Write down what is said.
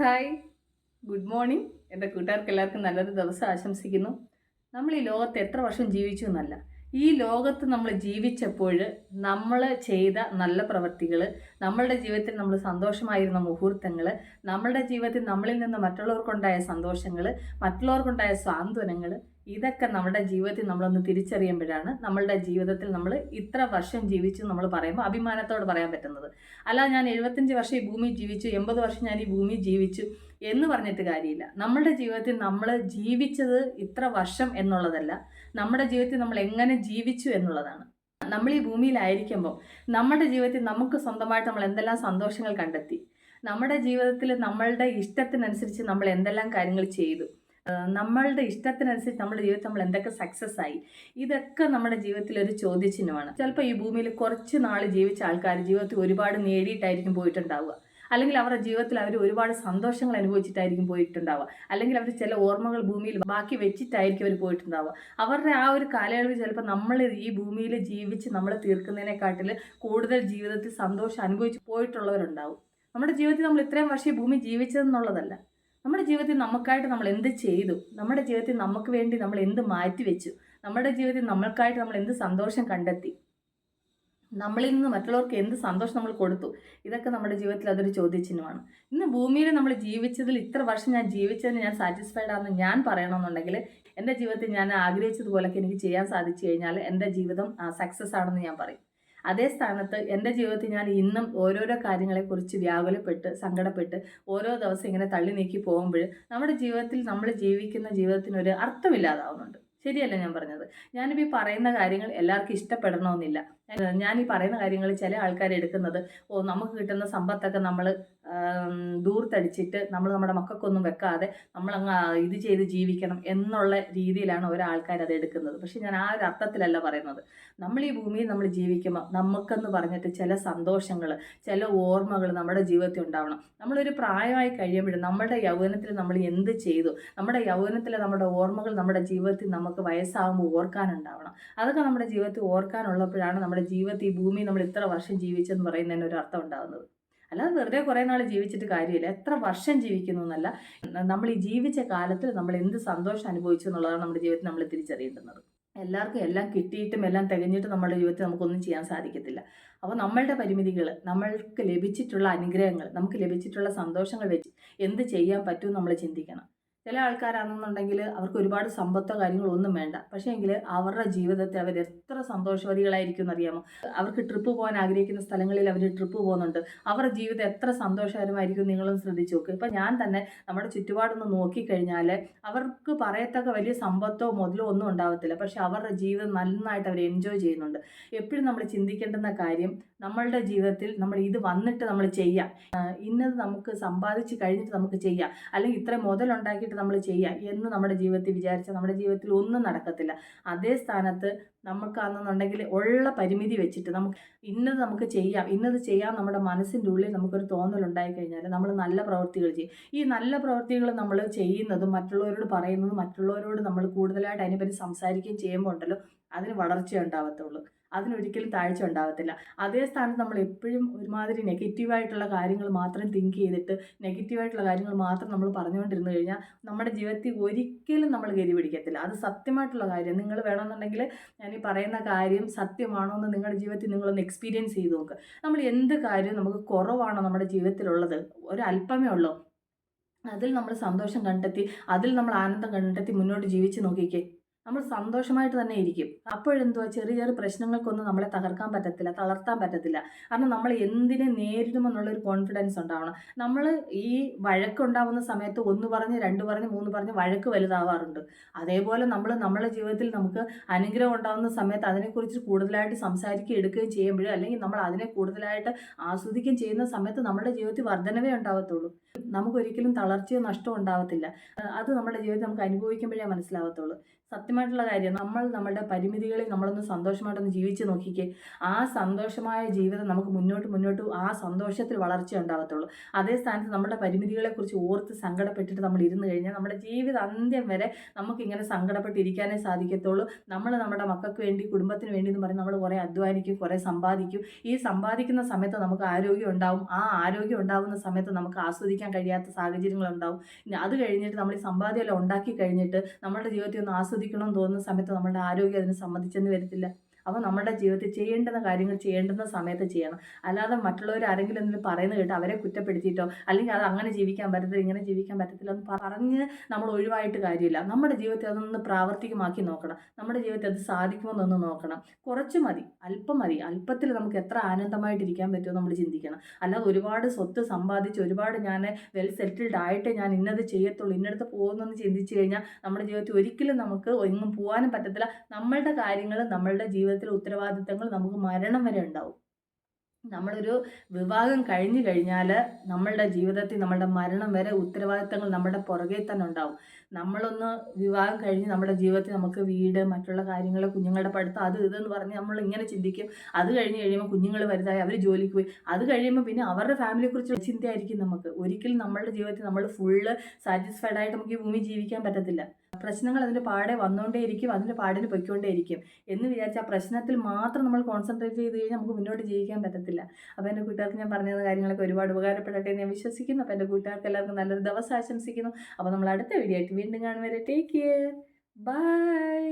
Hi. Good morning. എന്റെ കൂട്ടുകാർക്ക് എല്ലാവർക്കും നല്ലൊരു ദിവസം ആശംസിക്കുന്നു. നമ്മൾ ഈ ലോകത്ത് എത്ര വർഷം ജീവിച്ചു എന്നല്ല. ഈ ലോകത്ത് നമ്മൾ ജീവിച്ചപ്പോൾ നമ്മൾ ചെയ്ത നല്ല പ്രവൃത്തികൾ നമ്മളുടെ ജീവിതത്തിൽ നമ്മൾ സന്തോഷമായിരുന്ന മുഹൂർത്തങ്ങൾ നമ്മളുടെ ജീവിതത്തിൽ നമ്മളിൽ നിന്ന് മറ്റുള്ളവർക്കുണ്ടായ സന്തോഷങ്ങൾ മറ്റുള്ളവർക്കുണ്ടായ സാന്ത്വനങ്ങൾ ഇതൊക്കെ നമ്മുടെ ജീവിതത്തിൽ നമ്മളൊന്ന് തിരിച്ചറിയുമ്പോഴാണ് നമ്മളുടെ ജീവിതത്തിൽ നമ്മൾ ഇത്ര വർഷം ജീവിച്ചു നമ്മൾ പറയുമ്പോൾ അഭിമാനത്തോട് പറയാൻ പറ്റുന്നത്. അല്ല ഞാൻ എഴുപത്തഞ്ച് വർഷം ഈ ഭൂമി ജീവിച്ചു എൺപത് വർഷം ഞാൻ ഈ ഭൂമി ജീവിച്ചു എന്ന് പറഞ്ഞിട്ട് കാര്യമില്ല. നമ്മുടെ ജീവിതത്തിൽ നമ്മൾ ജീവിച്ചത് ഇത്ര വർഷം എന്നുള്ളതല്ല നമ്മുടെ ജീവിതത്തിൽ നമ്മൾ എങ്ങനെ ജീവിച്ചു എന്നുള്ളതാണ്. നമ്മൾ ഈ ഭൂമിയിലായിരിക്കുമ്പോൾ നമ്മുടെ ജീവിതത്തിൽ നമുക്ക് സ്വന്തമായിട്ട് നമ്മൾ എന്തെല്ലാം സന്തോഷങ്ങൾ കണ്ടെത്തി നമ്മുടെ ജീവിതത്തിൽ നമ്മളുടെ ഇഷ്ടത്തിനനുസരിച്ച് നമ്മൾ എന്തെല്ലാം കാര്യങ്ങൾ ചെയ്തു നമ്മളുടെ ഇഷ്ടത്തിനനുസരിച്ച് നമ്മുടെ ജീവിതത്തിൽ നമ്മൾ എന്തൊക്കെ സക്സസ് ആയി? ഇതൊക്കെ നമ്മുടെ ജീവിതത്തിൽ ഒരു ചോദ്യചിഹ്നമാണ്. ചിലപ്പോൾ ഈ ഭൂമിയിൽ കുറച്ച് നാൾ ജീവിച്ച ആൾക്കാർ ജീവിതത്തിൽ ഒരുപാട് നേടിയിട്ടായിരിക്കും പോയിട്ടുണ്ടാവുക. അല്ലെങ്കിൽ അവരുടെ ജീവിതത്തിൽ അവർ ഒരുപാട് സന്തോഷങ്ങൾ അനുഭവിച്ചിട്ടായിരിക്കും പോയിട്ടുണ്ടാവുക. അല്ലെങ്കിൽ അവർ ചില ഓർമ്മകൾ ഭൂമിയിൽ ബാക്കി വെച്ചിട്ടായിരിക്കും അവർ പോയിട്ടുണ്ടാവുക. അവരുടെ ആ ഒരു കാലയളവ് ചിലപ്പോൾ നമ്മൾ ഈ ഭൂമിയിൽ ജീവിച്ച് നമ്മൾ തീർക്കുന്നതിനെക്കാട്ടിൽ കൂടുതൽ ജീവിതത്തിൽ സന്തോഷം അനുഭവിച്ച് പോയിട്ടുള്ളവരുണ്ടാവും. നമ്മുടെ ജീവിതത്തിൽ നമ്മൾ ഇത്രയും വർഷം ഈ ഭൂമി ജീവിച്ചതെന്നുള്ളതല്ല. നമ്മുടെ ജീവിതത്തിൽ നമുക്കായിട്ട് നമ്മൾ എന്ത് ചെയ്തു? നമ്മുടെ ജീവിതത്തിൽ നമുക്ക് വേണ്ടി നമ്മൾ എന്ത് മാറ്റിവെച്ചു നമ്മുടെ ജീവിതത്തിൽ നമ്മൾക്കായിട്ട് നമ്മൾ എന്ത് സന്തോഷം കണ്ടെത്തി? നമ്മളിൽ നിന്ന് മറ്റുള്ളവർക്ക് എന്ത് സന്തോഷം നമ്മൾ കൊടുത്തു? ഇതൊക്കെ നമ്മുടെ ജീവിതത്തിൽ അതൊരു ചോദ്യചിഹ്നമാണ്. ഇന്ന് ഭൂമിയിൽ നമ്മൾ ജീവിച്ചതിൽ ഇത്ര വർഷം ഞാൻ ജീവിച്ചതിന് ഞാൻ സാറ്റിസ്ഫൈഡ് ആണെന്ന് ഞാൻ പറയണമെന്നുണ്ടെങ്കിൽ എന്റെ ജീവിതത്തിൽ ഞാൻ ആഗ്രഹിച്ചതുപോലൊക്കെ എനിക്ക് ചെയ്യാൻ സാധിച്ചു കഴിഞ്ഞാൽ എന്റെ ജീവിതം സക്സസ് ആണെന്ന് ഞാൻ പറയും. അതേ സ്ഥാനത്ത് എന്റെ ജീവിതത്തിൽ ഞാൻ ഇന്നും ഓരോരോ കാര്യങ്ങളെക്കുറിച്ച് വ്യാകുലപ്പെട്ട് സങ്കടപ്പെട്ട് ഓരോ ദിവസം ഇങ്ങനെ തള്ളി നീക്കി പോകുമ്പോൾ നമ്മുടെ ജീവിതത്തിൽ നമ്മൾ ജീവിക്കുന്ന ജീവിതത്തിനൊരു അർത്ഥമില്ലാതാവുന്നുണ്ട്. ശരിയല്ല ഞാൻ പറഞ്ഞത്? ഞാനിപ്പോൾ ഈ പറയുന്ന കാര്യങ്ങൾ എല്ലാവർക്കും ഇഷ്ടപ്പെടണമെന്നില്ല ഞാൻ ഈ പറയുന്ന കാര്യങ്ങൾ ചില ആൾക്കാർ എടുക്കുന്നത് ഓ നമുക്ക് കിട്ടുന്ന സമ്പത്തൊക്കെ നമ്മൾ ദൂർത്തടിച്ചിട്ട് നമ്മൾ നമ്മുടെ മക്കൾക്കൊന്നും വെക്കാതെ നമ്മളങ്ങ് ഇത് ചെയ്ത് ജീവിക്കണം എന്നുള്ള രീതിയിലാണ് ഒരാൾക്കാർ അത് എടുക്കുന്നത്. പക്ഷെ ഞാൻ ആ ഒരു അർത്ഥത്തിലല്ല പറയുന്നത്. നമ്മൾ ഈ ഭൂമിയിൽ നമ്മൾ ജീവിക്കുമ്പോൾ നമുക്കെന്ന് പറഞ്ഞിട്ട് ചില സന്തോഷങ്ങൾ ചില ഓർമ്മകൾ നമ്മുടെ ജീവിതത്തിൽ ഉണ്ടാവണം. നമ്മളൊരു പ്രായമായി കഴിയുമ്പോഴും നമ്മുടെ യൗവനത്തിൽ നമ്മൾ എന്ത് ചെയ്തു? നമ്മുടെ യൗവനത്തിലെ നമ്മുടെ ഓർമ്മകൾ നമ്മുടെ ജീവിതത്തിൽ നമുക്ക് വയസ്സാകുമ്പോൾ ഓർക്കാനുണ്ടാവണം. അതൊക്കെ നമ്മുടെ ജീവിതത്തിൽ ഓർക്കാനുള്ളപ്പോഴാണ് നമ്മുടെ ജീവിതത്തിൽ ഈ ഭൂമി നമ്മൾ ഇത്ര വർഷം ജീവിച്ചെന്ന് പറയുന്നതിന് ഒരു അർത്ഥം ഉണ്ടാകുന്നത് അല്ലാതെ വെറുതെ കുറേ നാൾ ജീവിച്ചിട്ട് കാര്യമില്ല. എത്ര വർഷം ജീവിക്കുന്നു എന്നല്ല. നമ്മൾ ഈ ജീവിച്ച കാലത്തിൽ നമ്മൾ എന്ത് സന്തോഷം അനുഭവിച്ചു എന്നുള്ളതാണ് നമ്മുടെ ജീവിതത്തിൽ നമ്മൾ തിരിച്ചറിയേണ്ടുന്നത്. എല്ലാവർക്കും എല്ലാം കിട്ടിയിട്ടും എല്ലാം തികഞ്ഞിട്ട് നമ്മുടെ ജീവിതത്തിൽ നമുക്കൊന്നും ചെയ്യാൻ സാധിക്കത്തില്ല. അപ്പോൾ നമ്മളുടെ പരിമിതികൾ നമ്മൾക്ക് ലഭിച്ചിട്ടുള്ള അനുഗ്രഹങ്ങൾ നമുക്ക് ലഭിച്ചിട്ടുള്ള സന്തോഷങ്ങൾ വെച്ച് എന്ത് ചെയ്യാൻ പറ്റും നമ്മൾ ചിന്തിക്കണം. ചില ആൾക്കാരാണെന്നുണ്ടെങ്കിൽ അവർക്ക് ഒരുപാട് സമ്പത്തോ കാര്യങ്ങളോ ഒന്നും വേണ്ട. പക്ഷേ എങ്കിൽ അവരുടെ ജീവിതത്തെ അവർ എത്ര സന്തോഷവതികളായിരിക്കും എന്നറിയാമോ അവർക്ക് ട്രിപ്പ് പോകാൻ ആഗ്രഹിക്കുന്ന സ്ഥലങ്ങളിൽ അവർ ട്രിപ്പ് പോകുന്നുണ്ട്. അവരുടെ ജീവിതം എത്ര സന്തോഷകരമായിരിക്കും നിങ്ങളും ശ്രദ്ധിച്ചു നോക്കുക ഇപ്പം ഞാൻ തന്നെ നമ്മുടെ ചുറ്റുപാടൊന്ന് നോക്കിക്കഴിഞ്ഞാൽ അവർക്ക് പറയത്തക്ക വലിയ സമ്പത്തോ മുതലോ ഒന്നും ഉണ്ടാവത്തില്ല. പക്ഷെ അവരുടെ ജീവിതം നന്നായിട്ട് അവർ എൻജോയ് ചെയ്യുന്നുണ്ട്. എപ്പോഴും നമ്മൾ ചിന്തിക്കേണ്ടുന്ന കാര്യം നമ്മളുടെ ജീവിതത്തിൽ നമ്മൾ ഇത് വന്നിട്ട് നമ്മൾ ചെയ്യാം. ഇന്നത് നമുക്ക് സമ്പാദിച്ച് കഴിഞ്ഞിട്ട് നമുക്ക് ചെയ്യാം. അല്ലെങ്കിൽ ഇത്ര മുതലുണ്ടാക്കിയിട്ട് നമ്മൾ ചെയ്യാം എന്ന് നമ്മുടെ ജീവിതത്തിൽ വിചാരിച്ചാൽ നമ്മുടെ ജീവിതത്തിൽ ഒന്നും നടക്കത്തില്ല. അതേ സ്ഥാനത്ത് നമുക്കാണെന്നുണ്ടെങ്കിൽ ഉള്ള പരിമിതി വെച്ചിട്ട് നമുക്ക് ഇന്നത് നമുക്ക് ചെയ്യാം. ഇന്നത് ചെയ്യാൻ നമ്മുടെ മനസ്സിന്റെ ഉള്ളിൽ നമുക്കൊരു തോന്നലുണ്ടായി കഴിഞ്ഞാൽ നമ്മൾ നല്ല പ്രവൃത്തികൾ ചെയ്യും. ഈ നല്ല പ്രവൃത്തികൾ നമ്മൾ ചെയ്യുന്നതും മറ്റുള്ളവരോട് പറയുന്നതും മറ്റുള്ളവരോട് നമ്മൾ കൂടുതലായിട്ട് അതിനെപ്പറ്റി സംസാരിക്കുകയും ചെയ്യുമ്പോൾ ഉണ്ടല്ലോ അതിന് വളർച്ച ഉണ്ടാവത്തുള്ളൂ. അതിനൊരിക്കലും താഴ്ച ഉണ്ടാകത്തില്ല അതേ സ്ഥാനത്ത് നമ്മൾ എപ്പോഴും ഒരുമാതിരി നെഗറ്റീവായിട്ടുള്ള കാര്യങ്ങൾ മാത്രം തിങ്ക് ചെയ്തിട്ട് നെഗറ്റീവായിട്ടുള്ള കാര്യങ്ങൾ മാത്രം നമ്മൾ പറഞ്ഞുകൊണ്ടിരുന്നു കഴിഞ്ഞാൽ നമ്മുടെ ജീവിതത്തിൽ ഒരിക്കലും നമ്മൾ ഗതി പിടിക്കത്തില്ല അത് സത്യമായിട്ടുള്ള കാര്യം. നിങ്ങൾ വേണമെന്നുണ്ടെങ്കിൽ ഞാൻ ഈ പറയുന്ന കാര്യം സത്യമാണോ എന്ന് നിങ്ങളുടെ ജീവിതത്തിൽ നിങ്ങളൊന്ന് എക്സ്പീരിയൻസ് ചെയ്ത് നോക്കുക നമ്മൾ എന്ത് കാര്യം നമുക്ക് കുറവാണോ നമ്മുടെ ജീവിതത്തിലുള്ളത്? ഒരു അല്പമേ ഉള്ളൂ. അതിൽ നമ്മൾ സന്തോഷം കണ്ടെത്തി അതിൽ നമ്മൾ ആനന്ദം കണ്ടെത്തി മുന്നോട്ട് ജീവിച്ച് നോക്കിക്കേ. നമ്മൾ സന്തോഷമായിട്ട് തന്നെ ഇരിക്കും. അപ്പോഴെന്തോ ചെറിയ ചെറിയ പ്രശ്നങ്ങൾക്കൊന്നും നമ്മളെ തകർക്കാൻ പറ്റത്തില്ല തളർത്താൻ പറ്റത്തില്ല. കാരണം നമ്മൾ എന്തിനെ നേരിടുമെന്നുള്ളൊരു കോൺഫിഡൻസ് ഉണ്ടാവണം. നമ്മൾ ഈ വഴക്കുണ്ടാവുന്ന സമയത്ത് ഒന്ന് പറഞ്ഞ് രണ്ട് പറഞ്ഞ് മൂന്ന് പറഞ്ഞ് വഴക്ക് വലുതാവാറുണ്ട്. അതേപോലെ നമ്മൾ നമ്മുടെ ജീവിതത്തിൽ നമുക്ക് അനുഗ്രഹം ഉണ്ടാവുന്ന സമയത്ത് അതിനെക്കുറിച്ച് കൂടുതലായിട്ട് സംസാരിക്കുകയും എടുക്കുകയും ചെയ്യുമ്പോൾ അല്ലെങ്കിൽ നമ്മൾ അതിനെ കൂടുതലായിട്ട് ആസ്വദിക്കുകയും ചെയ്യുന്ന സമയത്ത് നമ്മുടെ ജീവിതത്തിൽ വർധനവേ ഉണ്ടാവത്തുള്ളൂ. നമുക്കൊരിക്കലും തളർച്ചയോ നഷ്ടമോ ഉണ്ടാവത്തില്ല. അത് നമ്മുടെ ജീവിതത്തിൽ നമുക്ക് അനുഭവിക്കുമ്പോഴേ മനസ്സിലാവത്തുള്ളൂ. സത്യമായിട്ടുള്ള കാര്യം. നമ്മൾ നമ്മുടെ പരിമിതികളിൽ നമ്മളൊന്ന് സന്തോഷമായിട്ടൊന്ന് ജീവിച്ച് നോക്കിക്കേ. ആ സന്തോഷമായ ജീവിതം നമുക്ക് മുന്നോട്ട് മുന്നോട്ട് ആ സന്തോഷത്തിൽ വളർച്ച ഉണ്ടാകത്തുള്ളൂ. അതേ സ്ഥാനത്ത് നമ്മുടെ പരിമിതികളെക്കുറിച്ച് ഓർത്ത് സങ്കടപ്പെട്ടിട്ട് നമ്മൾ ഇരുന്ന് കഴിഞ്ഞാൽ നമ്മുടെ ജീവിത അന്ത്യം വരെ നമുക്ക് ഇങ്ങനെ സങ്കടപ്പെട്ടിരിക്കാനേ സാധിക്കത്തുള്ളൂ. നമ്മൾ നമ്മുടെ മക്കൾക്ക് വേണ്ടി കുടുംബത്തിന് വേണ്ടി എന്ന് പറഞ്ഞ് നമ്മൾ കുറേ അധ്വാനിക്കും കുറേ സമ്പാദിക്കും. ഈ സമ്പാദിക്കുന്ന സമയത്ത് നമുക്ക് ആരോഗ്യം ഉണ്ടാവും. ആ ആരോഗ്യം ഉണ്ടാകുന്ന സമയത്ത് നമുക്ക് ആസ്വദിക്കാൻ കഴിയാത്ത സാഹചര്യങ്ങളുണ്ടാവും അത് കഴിഞ്ഞിട്ട് നമ്മൾ ഈ സമ്പാദ്യമെല്ലാം ഉണ്ടാക്കി കഴിഞ്ഞിട്ട് നമ്മുടെ ജീവിതത്തിൽ ഒന്ന് ആസ്വദിക്കണമെന്ന് തോന്നുന്ന സമയത്ത് നമ്മുടെ ആരോഗ്യം അതിന് സമ്മതിച്ചെന്ന് വരത്തില്ല. അപ്പോൾ നമ്മുടെ ജീവിതത്തിൽ ചെയ്യേണ്ടുന്ന കാര്യങ്ങൾ ചെയ്യേണ്ടുന്ന സമയത്ത് ചെയ്യണം. അല്ലാതെ മറ്റുള്ളവർ ആരെങ്കിലും എന്തെങ്കിലും പറയുന്നത് കേട്ട് അവരെ കുറ്റപ്പെടുത്തിയിട്ടോ അല്ലെങ്കിൽ അത് അങ്ങനെ ജീവിക്കാൻ പറ്റത്തില്ല ഇങ്ങനെ ജീവിക്കാൻ പറ്റത്തില്ല എന്ന് പറഞ്ഞ് നമ്മൾ ഒഴിവായിട്ട് കാര്യമില്ല. നമ്മുടെ ജീവിതത്തിൽ അതൊന്ന് പ്രാവർത്തികമാക്കി നോക്കണം. നമ്മുടെ ജീവിതത്തിൽ അത് സാധിക്കുമെന്നൊന്ന് നോക്കണം. കുറച്ച് മതി. അല്പം മതി. അല്പത്തിൽ നമുക്ക് എത്ര ആനന്ദമായിട്ടിരിക്കാൻ പറ്റുമോ നമ്മൾ ചിന്തിക്കണം. അല്ലാതെ ഒരുപാട് സ്വത്ത് സമ്പാദിച്ച് ഒരുപാട് ഞാൻ വെൽ സെറ്റിൽഡ് ആയിട്ട് ഞാൻ ഇന്നത് ചെയ്യത്തുള്ളൂ ഇന്നടത്ത് പോകുന്നെന്ന് ചിന്തിച്ചു കഴിഞ്ഞാൽ നമ്മുടെ ജീവിതത്തിൽ ഒരിക്കലും നമുക്ക് എങ്ങും പോകാനും പറ്റത്തില്ല. നമ്മളുടെ കാര്യങ്ങൾ നമ്മളുടെ ജീവിതത്തിലെ ഉത്തരവാദിത്തങ്ങൾ നമുക്ക് മരണം വരെ ഉണ്ടാവും. നമ്മളൊരു വിവാഹം കഴിഞ്ഞു കഴിഞ്ഞാൽ നമ്മളുടെ ജീവിതത്തിൽ നമ്മളുടെ മരണം വരെ ഉത്തരവാദിത്തങ്ങൾ നമ്മുടെ പുറകെ തന്നെ ഉണ്ടാവും. നമ്മളൊന്ന് വിവാഹം കഴിഞ്ഞ് നമ്മുടെ ജീവിതത്തിൽ നമുക്ക് വീട് മറ്റുള്ള കാര്യങ്ങൾ കുഞ്ഞുങ്ങളുടെ പഠിത്തം അത് ഇതെന്ന് പറഞ്ഞ് നമ്മൾ ഇങ്ങനെ ചിന്തിക്കും. അത് കഴിഞ്ഞ് കഴിയുമ്പോൾ കുഞ്ഞുങ്ങൾ വലുതായി അവർ ജോലിക്ക് പോയി. അത് കഴിയുമ്പോൾ പിന്നെ അവരുടെ ഫാമിലിയെക്കുറിച്ച് ചിന്തയായിരിക്കും നമുക്ക്. ഒരിക്കലും നമ്മളുടെ ജീവിതത്തിൽ നമ്മൾ ഫുള്ള് സാറ്റിസ്ഫൈഡ് ആയിട്ട് നമുക്ക് ഈ ഭൂമി ജീവിക്കാൻ പറ്റത്തില്ല. പ്രശ്നങ്ങൾ അതിന്റെ പാടെ വന്നുകൊണ്ടേയിരിക്കും അതിന്റെ പാടിന് പൊയ്ക്കൊണ്ടേയിരിക്കും എന്ന് വിചാരിച്ചാൽ പ്രശ്നത്തിൽ മാത്രം നമ്മൾ കോൺസെൻട്രേറ്റ് ചെയ്ത് കഴിഞ്ഞാൽ നമുക്ക് മുന്നോട്ട് ജീവിക്കാൻ പറ്റത്തില്ല. അപ്പോൾ എന്റെ കൂട്ടുകാർക്ക് ഞാൻ പറഞ്ഞ കാര്യങ്ങളൊക്കെ ഒരുപാട് ഉപകാരപ്പെടട്ടെ എന്ന് ഞാൻ വിശ്വസിക്കുന്നു. അപ്പോൾ എന്റെ കൂട്ടുകാർക്ക് എല്ലാവർക്കും നല്ലൊരു ദിവസം ആശംസിക്കുന്നു. അപ്പോൾ നമ്മൾ അടുത്ത വീഡിയോ ആയിട്ട് വീണ്ടും കാണുവരെ ടേക്ക് കെയർ ബൈ